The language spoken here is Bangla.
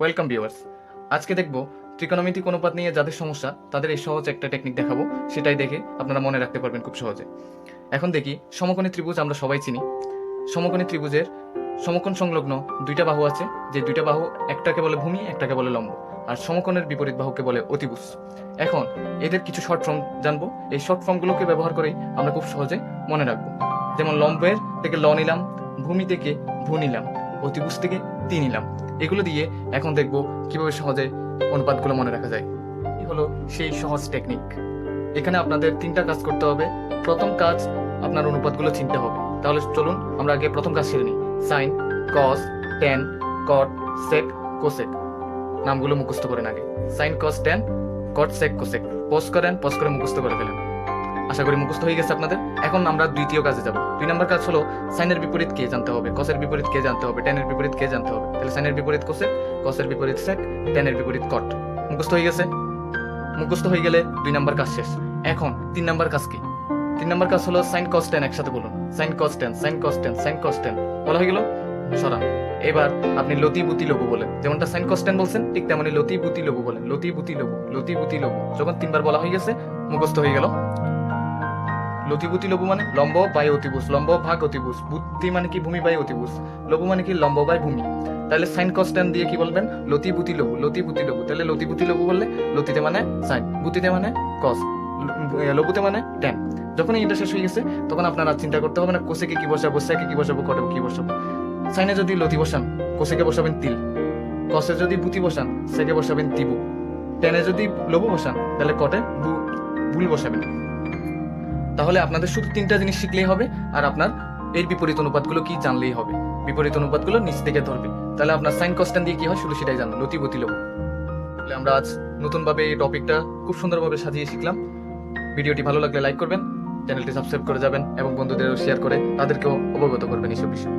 ওয়েলকাম ভিউয়ার্স আজকে দেখব ত্রিকোণমিতিক অনুপাত নিয়ে যাদের সমস্যা, তাদের এই সহজ একটা টেকনিক দেখাবো, সেটাই দেখে আপনারা মনে রাখতে পারবেন খুব সহজে। এখন দেখি, সমকোণী ত্রিভুজ আমরা সবাই চিনি। সমকোণী ত্রিভুজের সমকোণ সংলগ্ন দুইটা বাহু আছে, যে দুইটা বাহু একটাকে বলে ভূমি, একটাকে বলে লম্ব, আর সমকোণের বিপরীত বাহুকে বলে অতিভুজ। এখন এদের কিছু শর্ট ফর্ম জানব। এই শর্ট ফর্মগুলোকে ব্যবহার করেই আমরা খুব সহজে মনে রাখব। যেমন লম্বের থেকে ল নিলাম, ভূমি থেকে ভূ নিলাম। অতিভুজ থেকে তি নিলাম। এগুলো দিয়ে এখন দেখব কীভাবে সহজে অনুপাতগুলো মনে রাখা যায়। এই হলো সেই সহজ টেকনিক এখানে আপনাদের তিনটা কাজ করতে হবে। প্রথম কাজ, আপনার অনুপাতগুলো চিনতে হবে। তাহলে চলুন আমরা আগে প্রথম কাজ সেরে নিই। Sine cos tan cot sec cosec নামগুলো মুখস্থ করেন আগে। Sine cos tan cot sec cosec pause করেন পজ করে মুখস্থ করে ফেলেন। আশা করি মুখস্থ হয়ে গেছে আপনাদের। এখন আমরা দ্বিতীয় কাজে যাব। দুই নম্বর কাজ হলো, সাইনের বিপরীত কে জানতে হবে? কসের বিপরীত কে জানতে হবে? টেনের বিপরীত কে জানতে হবে? তাহলে সাইনের বিপরীত কোসেক কসের বিপরীত সেক টেনের বিপরীত কট মুখস্থ হয়ে গেছে? মুখস্থ হয়ে গেলে দুই নম্বর কাজ শেষ। এখন তিন নম্বর কাজ কি? তিন নম্বর কাজ হলো সাইন কস টেন একসাথে বলুন। Sine cos tan sine cos tan sine cos tan বলা হয়ে গেল? সরান। এবার আপনি লতি বুতি লবু বলেন। যেমনটা সাইন কস টেন বলছেন, ঠিক তেমনি লতি বুতি লবু বলেন। লতি বুতি লবু লতি বুতি লবু যখন তিনবার বলা হয়ে গেছে, মুখস্থ হয়ে গেল। লতিভূতি লঘু মানে লম্ব বাই অতিভুজ, লম্ব ভাগ অতিভুজ, বুদ্ধি মানে কি ভূমি বাই অতিভুজ, লঘু মানে কি লম্ব বাই ভূমি। তাহলে সাইন কস্ট্যান দিয়ে কি বলবেন? লতিভূতি লঘু লতিভূতি লঘু। তাহলে লতিভূতি লঘু বললে লতিতে মানে সাইন বুতিতে মানে কস লঘুতে মানে টেন যখন এটা শেষ হয়ে গেছে, তখন আপনার আর চিন্তা করতে হবে না কোসেকে কি বসাবো, সেকে কি বসাবো কটে কি বসাবো। সাইনে যদি লতি বসান কোসেকে বসাবেন তিল। কসে যদি বুতি বসান, সেকে বসাবেন তিবু টেনে যদি লঘু বসান, তাহলে কটে বু- ভুল বসাবেন। তাহলে আপনাদের শুধু তিনটা জিনিস শিখলেই হবে, আর আপনার এর বিপরীত অনুপাতগুলো কি জানলেই হবে। বিপরীত অনুপাতগুলো নিচ থেকে ধরবে। তাহলে আপনার সাইন কস্টান দিয়ে কি হয়? শুধু সেটাই জানবেন অতিবতি লোক তাহলে আমরা আজ নতুনভাবে এই টপিকটা খুব সুন্দরভাবে সাজিয়ে শিখলাম। ভিডিওটি ভালো লাগলে লাইক করবেন, চ্যানেলটি সাবস্ক্রাইব করে যাবেন, এবং বন্ধুদেরও শেয়ার করে তাদেরকেও অবগত করবেন এইসব বিষয়।